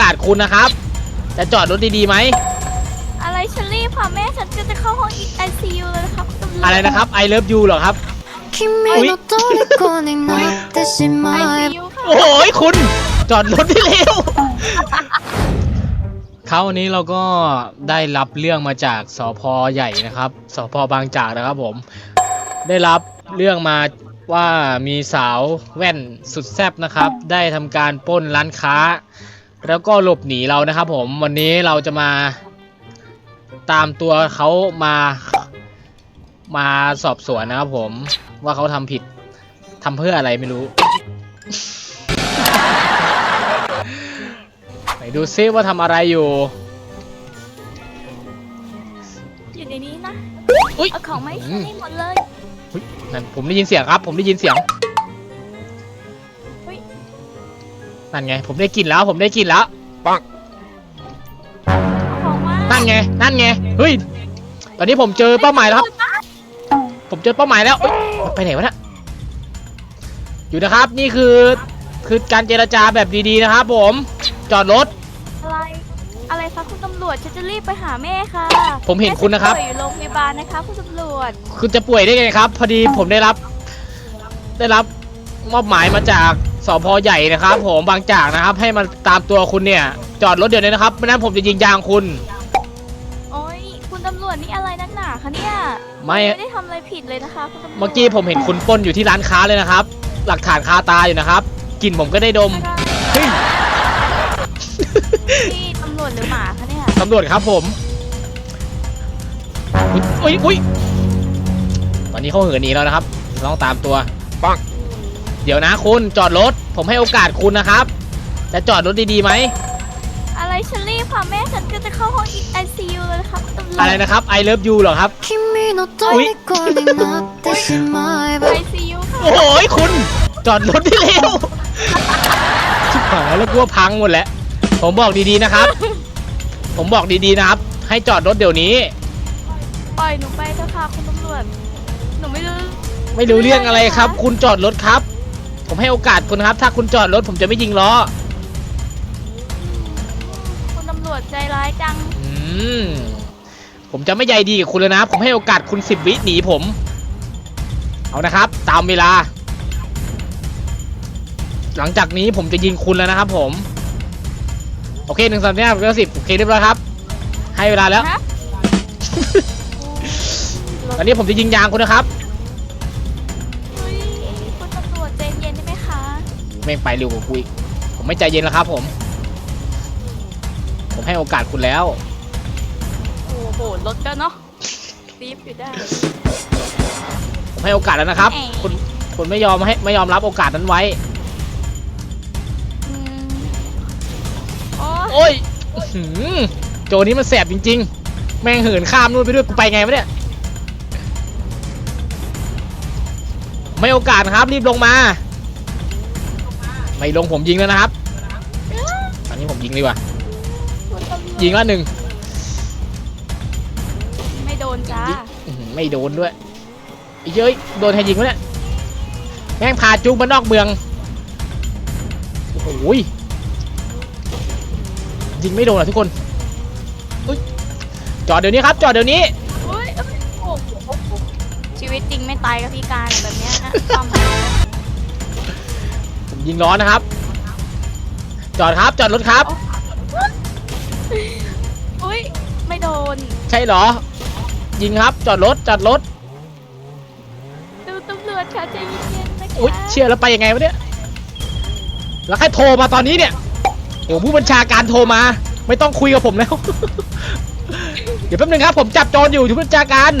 กาสคุณนะครับ จะจอดรถดีๆไหม อะไรฉันรีบค่ะแม่ฉันก็จะเข้าห้องไอซียูเลยนะครับคุณตำวจ อะไรนะครับ I love you เหรอครับ 君の虜になってし ไอ ま ซี え ยูค่ะ โอ้ยคุณจอดรถได้เร็ว เขาวันนี้เราก็ได้รับเรื่องมาจากสพใหญ่นะครับสพบางจากนะครับผม ได้รับเรื่องมาว่ามีสาวแว่นสุดแซ่บนะครับ ได้ทำการปล้นร้านค้า แล้วก็หลบหนีเรานะครับผมวันนี้เราจะมาตามตัวเขามามาสอบสวนนะครับผมว่าเขาทำผิดทำเพื่ออะไรไม่รู้ ไปดูซิว่าทำอะไรอยู่ อยู่ในนี้นะ อุ๊ย เอาของมาให้ฉันให้หมดเลยอุ๊ยนั่นผมได้ยินเสียงครับ ผมได้ยินเสียง นั่นไง ผมได้กลิ่นแล้ว ผมได้กลิ่นแล้วเอาของมานั่นไง นั่นไง เฮ้ย ตอนนี้ผมเจอเป้าหมายแล้วครับ ผมเจอเป้าหมายแล้วเอ้ยไปไหนวะเนะอยู่นะครับ นี่คือ คือการเจรจาแบบดีๆนะครับผม จอดรถ อะไร อะไรคะคุณตำรวจฉันจะรีบไปหาแม่ค่ะผมเห็นคุณนะครับ แม่ฉัป่วยอยู่โรงพยาบาลนะคะ คุณตำรวจ คุณจะป่วยได้ไงครับ พอดีผมได้รับ ได้รับมอบหมายมาจาก สพใหญ่นะครับผมบางจากนะครับ ให้มาตามตัวคุณเนี่ย จอดรถเดี๋ยวนี้นะครับไม่นั้นผมจะยิงยางคุณ โอ้ยคุณตำรวจนี่อะไรนักหนาคะเนี่ยไม่ ไม่ได้ทำอะไรผิดเลยนะคะคุณตำรวจเมื่อกี้ผมเห็นคุณปล้นอยู่ที่ร้านค้าเลยนะครับ หลักฐานคาตาอยู่นะครับกลิ่นผมก็ได้ดมเฮ้ยนี่ตำรวจหรือหมาคะเนี่ยตำรวจครับผมอุ้ยอุ้ยอุ้ยตอนนี้เขาเหินหนีแล้วนะครับต้องตามตัวปัง เดี๋ยวนะคุณจอดรถ ผมให้โอกาสคุณนะครับ จะจอดรถดีๆไหม อะไรฉันรีบค่ะแม่ฉันก็จะเข้าห้องไอซียูเลยนะคะคุณตำรวจ อะไรนะครับ I love you เหรอครับ 君の虜になってしまえば ไอซียูค่ะ โอ้ยคุณ จอดรถได้เร็วชิบหายแล้วกลัวพังหมดแล้ว ผมบอกดีๆนะครับ ผมบอกดีๆนะครับ ให้จอดรถเดี๋ยวนี้ ปล่อยหนูไปเถอะค่ะคุณตำรวจ หนูไม่รู้ ไม่รู้เรื่องอะไรครับ คุณจอดรถครับ ผมให้โอกาสคุณครับ ถ้าคุณจอดรถผมจะไม่ยิงล้อ คุณตำรวจใจร้ายจัง อืม ผมจะไม่ใยดีกับคุณเลยนะ ผมให้โอกาสคุณสิบวิหนีผม เอานะครับ ตามเวลา หลังจากนี้ผมจะยิงคุณแล้วนะครับผม โอเคหนึ่งสามสี่ห้าหกเจ็ดแปดสิบโอเคเรียบร้อยครับ ให้เวลาแล้ว ฮะ ตอนนี้ผมจะยิงยางคุณนะครับ แม่งไปเร็วกว่ากูอีกผมไม่ใจเย็นแล้วครับผม ผมให้โอกาสคุณแล้ว โอ้โหรถก็เนาะรีบอยู่ได้ผมให้โอกาสแล้วนะครับแหมคุณคุณไม่ยอมให้ไม่ยอมรับโอกาสนั้นไว้ อืมโอ้โอ้ยอื้อหือโจนี้มันแสบจริง ๆ แม่งเหินข้ามนู่นไปด้วยกูไปไงวะเนี่ยไม่โอกาสครับรีบลงมา ไม่ลงผมยิงแล้วนะครับ ตอนนี้ผมยิงดีกว่าคุณตำรวจยิงละหนึ่งไม่โดนจ้าอื้อหือไม่โดนด้วยไอ้เย้ยโดนใครยิงวะเนี่ยแม่งพาจุกมานอกเมืองโอ้โหยยิงไม่โดนอะทุกคนอุ๊ยจอดเดี๋ยวนี้ครับจอดเดี๋ยวนี้อุ้ยโอ้โหชีวิตจริงไม่ตายกับพี่การแบบเนี้ยนะซ่อมผม ยิงล้อนะครับ จอดครับจอดรถครับ อุ้ยไม่โดนใช่เหรอ ยิงครับจอดรถจอดรถดูตำรวจค่ะใจเย็นๆนะคะอุ้ยเชื่อแล้วไปยังไงวะเนี่ยแล้วใครโทรมาตอนนี้เนี่ยโอ้ผู้บัญชาการโทรมา ไม่ต้องคุยกับผมแล้ว เดี๋ยวแป๊บนึงครับ ผมจับโจรอยู่ผู้บัญชาการ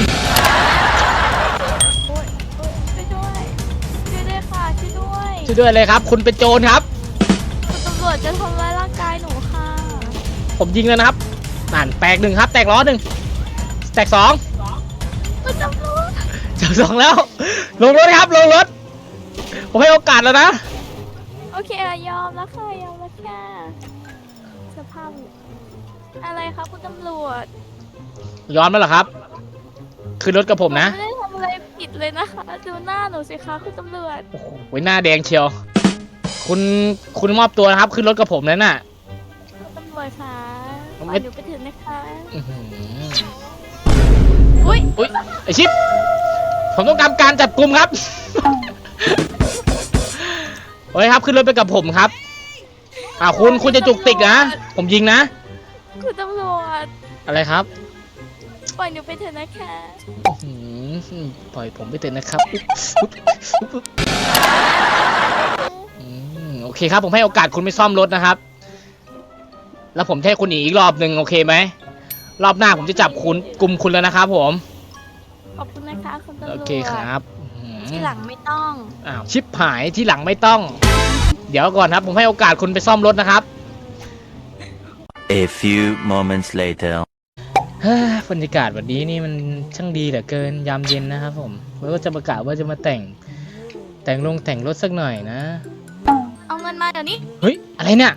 ช่วยด้วยเลยครับ คุณเป็นโจรครับคุณตำรวจจะทำร้ายร่างกายหนูค่ะผมยิงแล้วนะครับนั่นแตกหนึ่งครับ แตกล้อหนึ่งแตกสองคุณตำรวจแตกสองแล้ว ลงรถครับ ลงรถ ผมให้โอกาสแล้วนะโอเคอะยอมแล้วค่ะยอมแล้วค่ะสภาพอะไรคะคุณตำรวจย้อนมาเหรอครับ ขึ้นรถกับผมนะหไม่ได้ทำอะไรผิด เลยนะคะดูหน้าหนูสิคะคุณตำรวจ โอ้โหหน้าแดงเชียว คุณคุณมอบตัวนะครับ ขึ้นรถกับผมนั่นน่ะจค่ะปไม่ล่อยหนูไปเถึงนะคะอื้อหืออุ้ยอุ้ยไอชิปผมต้องการการจับกลุ่มครับ โอเคครับขึ้นรถไปกับผมครับอ่าคุณคุณจะจุกติกนะผมยิงนะ คุณตำรวจ อะไรครับ ปล่อยหนูไปเถอะนะคะอื้อหือปล่อยผมไปเถอะนะครับอุ๊บอุ๊บอุ๊บอืมโอเคครับ ผมให้โอกาสคุณไปซ่อมรถนะครับ แล้วผมจะให้คุณหนีอีกรอบหนึ่งโอเคไหม รอบหน้าผมจะจับคุณกลุ่มคุณแล้วนะครับผม ขอบคุณนะคะคุณตำรวจโอเคครับอื้อหือที่หลังไม่ต้อง อ้าวชิปหายที่หลังไม่ต้อง เดี๋ยวก่อนครับ ผมให้โอกาสคุณไปซ่อมรถนะครับ A few moments later. เฮ้ยบรรยากาศวันนี้นี่มันช่างดีเหลือเกินยามเย็นนะครับผมแล้วก็จะประกาศว่าจะมาแต่ง แต่งลงแต่งรถสักหน่อยนะ เอาเงินมาเดี๋ยวนี้เฮ้ยอะไรเนี่ย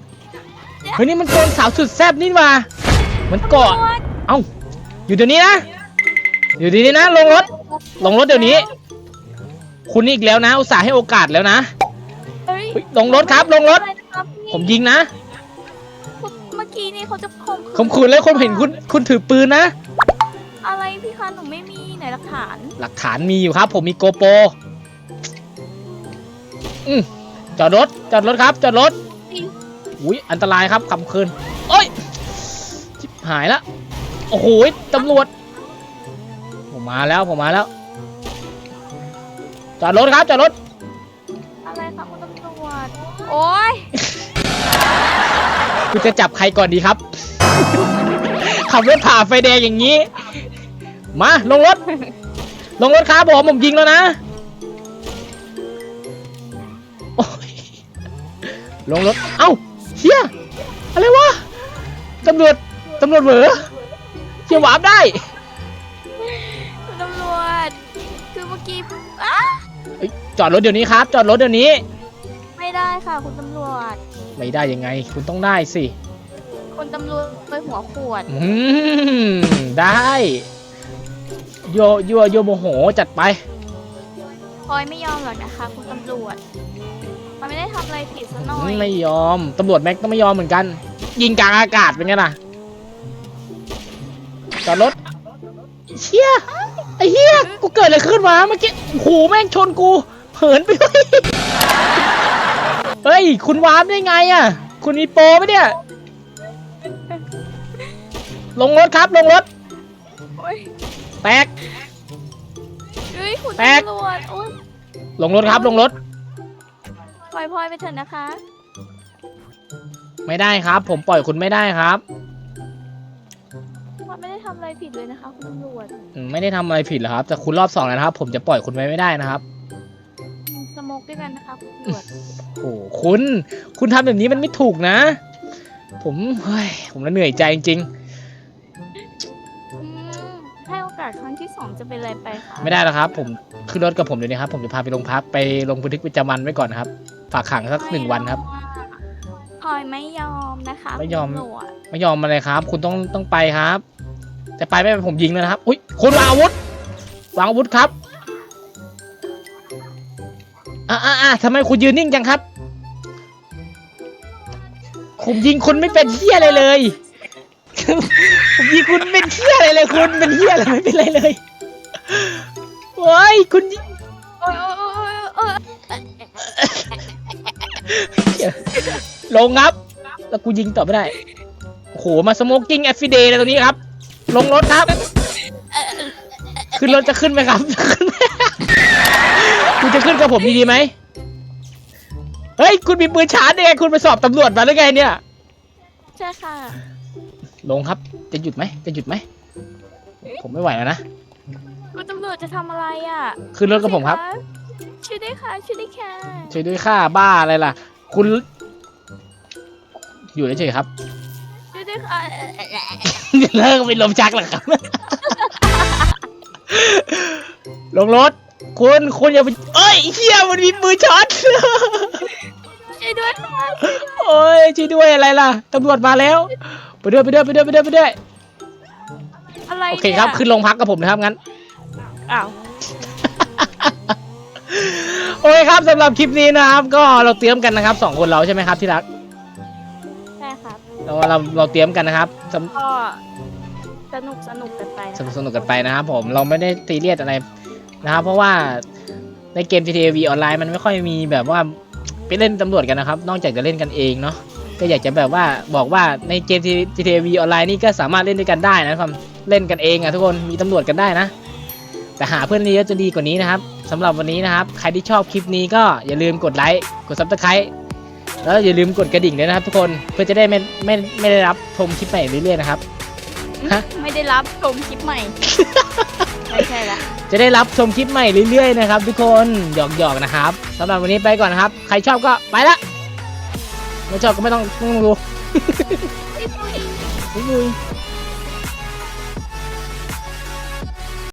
เฮ้ยนี่มันโกนสาวสุดแซ่บนี่หว่ามันเกาะตำรวจเอ้าอยู่เดี๋ยวนี้นะอยู่ดีๆนะลงรถลงรถเดี๋ยวนี้ คุณนี่อีกแล้วนะ อุตส่าห์ให้โอกาสแล้วนะเฮ้ยเฮ้ยลงรถครับลงรถอะไรนะครับพี่ผมยิงนะเมื่อ กี้นี่เขาจะข่มข่มขืนแล้วคนเห็นคุณคุณถือปืนนะ อะไรพี่คะหนูไม่มีไหนหลักฐาน หลักฐานมีอยู่ครับ ผมมีโกโปรอืมจอดรถจอดรถครับจอดรถอุ้ยอันตรายครับขับคืนโอ้ยชิบหายแล้วโอ้โหตำรวจ ผมมาแล้วผมมาแล้ว จอดรถครับจอดรถอะไรคะคุณตำรวจโอ๊ย คุณจะจับใครก่อนดีครับ ขับรถผ่าไฟแดงอย่างนี้ มาลงรถ ลงรถครับผมผมยิงแล้วนะโอ้ยลงรถ เอ้าเฮียอะไรวะ ตำรวจ ตำรวจเหวอเฮียวาบได้คุณตำรวจ คือเมื่อกี้อ้าเอ้ยจอดรถเดี๋ยวนี้ครับ จอดรถเดี๋ยวนี้ ไม่ได้ค่ะคุณตำรวจ ไม่ได้ยังไง คุณต้องได้สิคุณตำรวจไปหัวขวด อืมได้โยโยโยโมโหจัดไป พลอยไม่ยอมหรอกนะคะ คุณตำรวจ มันไม่ได้ทำอะไรผิดซะหน่อยไม่ยอม ตำรวจแม็กต้องไม่ยอมเหมือนกัน ยิงกลางอากาศเป็นไงล่ะจอดรถเชี่ยไอ้เหี้ยกูเกิดอะไรขึ้นวะเมื่อกี้โอ้โหแม่งชนกูเหินไปเลย เฮ้ย คุณวาร์ปได้ไงอะ คุณมีโปรไหมเนี่ย ลงรถครับลงรถ โอ๊ยแตก เฮ้ยคุณแตกตำรวจโอ๊ยลงรถครับลงรถ ปล่อยพลอยไปเถอะนะคะ ไม่ได้ครับ ผมปล่อยคุณไม่ได้ครับมันไม่ได้ทำอะไรผิดเลยนะคะ คุณตำรวจอืมไม่ได้ทำอะไรผิดหรอกครับแต่คุณรอบสองแล้วนะครับ ผมจะปล่อยคุณไว้ไม่ได้นะครับสโมก ด้วยกันนะคะคุณตำรวจโอ้โหคุณ คุณทำแบบนี้มันไม่ถูกนะ ผมเฮ้ยผมละเหนื่อยใจจริงอืมให้โอกาสครั้งที่สองจะเป็นอะไรไปคะๆ ไม่ได้แล้วครับ ผมขึ้นรถกับผมเดี๋ยวนี้ครับ ผมจะพาไปโรงพักไปลงบันทึกประจำวันไว้ก่อนนะครับ ฝากขังสักหนึ่งวันครับ พลอยไม่ยอมนะคะไม่ยอม คุณตำรวจไม่ยอมมาเลยครับ คุณต้องต้องไปครับ แต่ไปไม่ไปผมยิงเลยนะครับ อุ้ยคุณวางอาวุธวางอาวุธครับ อ่าอ่าทำไมคุณยืนนิ่งจังครับผมยิงคุณไม่เป็นเฮียอะไรเลยผมยิงคุณเป็นเฮียอะไรเลยคุณเป็นเฮียอะไรไม่เป็นไรเลยโอ้ยคุณโอยโอยโอยโอยลงครับ แล้วกูยิงต่อไม่ได้โอ้โหมาสโมกกิ้งแอฟฟิเดย์เลยตรงนี้ครับ ลงรถครับ ขึ้นรถจะขึ้นไหมครับจะขึ้นไหมคุณจะขึ้นกับผมดีๆไหมเฮ้ย คุณมีปืนชาร์จได้ไงคุณไปสอบตำรวจมาหรือไงเนี่ย ใช่ค่ะ ลงครับจะหยุดไหมจะหยุดไหมผมไม่ไหวแล้วนะคุณตำรวจจะทำอะไรอะขึ้นรถกับผมครับ ช่วยด้วยค่ะช่วยด้วยค่ะช่วยด้วยค่าบ้าอะไรล่ะ คุณ อยู่เฉยๆครับช่วยด้วยค่ะเลิกเป็นลมชักแล้วครับ ลงรถ คุณคุณอย่าไปเอ้ยเฮียมันมีมือช็อต ช่วยด้วยค่ะโอ้ยช่วยด้วยอะไรล่ะตำรวจมาแล้ว ไปด้วยไปด้วยไปด้วยไปด้วยไปด้วยอะไรโอเคครับนี่ยขึ้นโรงพักกับผมนะครับงั้น อ้าว โอเคครับสำหรับคลิปนี้นะครับ ก็เราเตรียมกันนะครับสองคนเราใช่ไหมครับที่รักใช่ครับโเราเราเราเตรียมกันนะครับสำก็ สนุกสนุกกันไปสนุกสนุกกันไปนะครับผมเราไม่ได้ตีเรียดอะไรนะครับ เพราะว่าในเกม GTA V ออนไลน์มันไม่ค่อยมีแบบว่าไปเล่นตำรวจกันนะครับ นอกจากจะเล่นกันเองเนาะก็อยากจะแบบว่าบอกว่าในเกม GTA V ออนไลน์นี่ก็สามารถเล่นด้วยกันได้นะครับเล่นกันเองอะทุกคนมีตำรวจกันได้นะ แต่หาเพื่อนเยอะจะดีกว่านี้นะครับสำหรับวันนี้นะครับ ใครที่ชอบคลิปนี้ก็อย่าลืมกดไลค์กดซับสไครต์แล้วอย่าลืมกดกระดิ่งด้วยนะครับ ทุกคนเพื่อจะได้ไม่ไม่ไม่ได้รับชมคลิปใหม่เรื่อยๆนะครับ ฮะ ไม่ได้รับชมคลิปใหม่ ไม่ใช่ละ จะได้รับชมคลิปใหม่เรื่อยๆนะครับทุกคนหยอกๆนะครับสำหรับวันนี้ไปก่อนนะครับ ใครชอบก็ไปละไม่ชอบก็ไม่ต้องไม่ต้องดูพี่ปุ้ยบ๊ายบาย